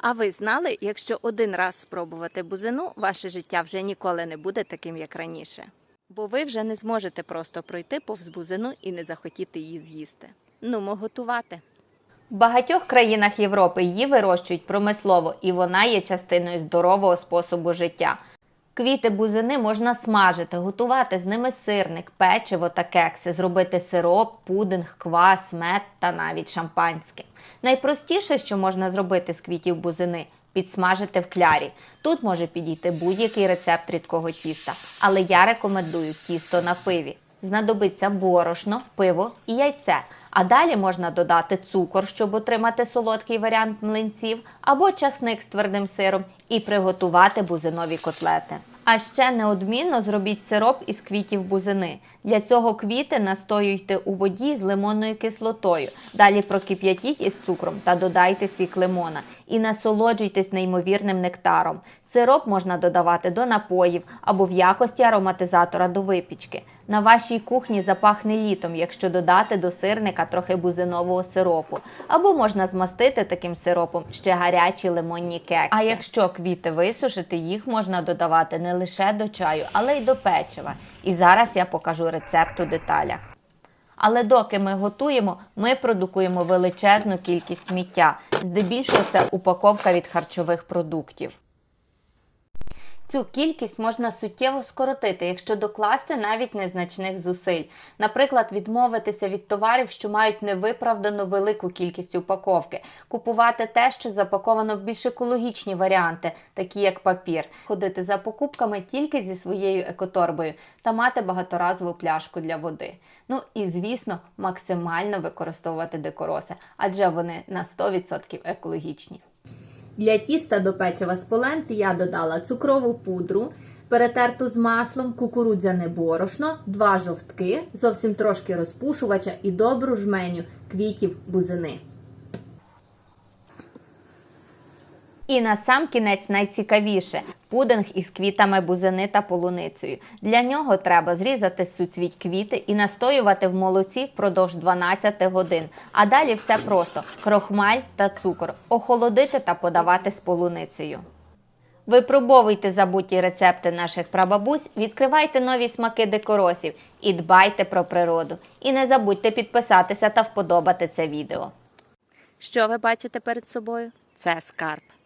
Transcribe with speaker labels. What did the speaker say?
Speaker 1: А ви знали, якщо один раз спробувати бузину, ваше життя вже ніколи не буде таким, як раніше. Бо ви вже не зможете просто пройти повз бузину і не захотіти її з'їсти. Нумо готувати.
Speaker 2: В багатьох країнах Європи її вирощують промислово, і вона є частиною здорового способу життя. Квіти бузини можна смажити, готувати з ними сирник, печиво та кекси, зробити сироп, пудинг, квас, мед та навіть шампанське. Найпростіше, що можна зробити з квітів бузини підсмажити в клярі. Тут може підійти будь-який рецепт рідкого тіста, але я рекомендую тісто на пиві. Знадобиться борошно, пиво і яйце. А далі можна додати цукор, щоб отримати солодкий варіант млинців, або часник з твердим сиром і приготувати бузинові котлети. А ще неодмінно зробіть сироп із квітів бузини. Для цього квіти настоюйте у воді з лимонною кислотою. Далі прокип'ятіть із цукром та додайте сік лимона. І насолоджуйтесь неймовірним нектаром. Сироп можна додавати до напоїв або в якості ароматизатора до випічки. На вашій кухні запахне літом, якщо додати до сирника трохи бузинового сиропу. Або можна змастити таким сиропом ще гарячі лимонні кекси. А якщо квіти висушити, їх можна додавати не лише до чаю, але й до печива. І зараз я покажу рецепт у деталях. Але доки ми готуємо, ми продукуємо величезну кількість сміття. Здебільшого це упаковка від харчових продуктів. Цю кількість можна суттєво скоротити, якщо докласти навіть незначних зусиль. Наприклад, відмовитися від товарів, що мають невиправдано велику кількість упаковки, купувати те, що запаковано в більш екологічні варіанти, такі як папір, ходити за покупками тільки зі своєю екоторбою та мати багаторазову пляшку для води. Ну і звісно, максимально використовувати декороси, адже вони на 100% екологічні.
Speaker 3: Для тіста до печива з поленти я додала цукрову пудру, перетерту з маслом, кукурудзяне борошно, два жовтки, зовсім трошки розпушувача і добру жменю квітів бузини.
Speaker 2: І на сам кінець найцікавіше пудинг із квітами бузини та полуницею. Для нього треба зрізати суцвіть квіти і настоювати в молоці впродовж 12 годин. А далі все просто: крохмаль та цукор, охолодити та подавати з полуницею. Випробовуйте забуті рецепти наших прабабусь, відкривайте нові смаки декоросів і дбайте про природу. І не забудьте підписатися та вподобати це відео.
Speaker 1: Що ви бачите перед собою? Це скарб.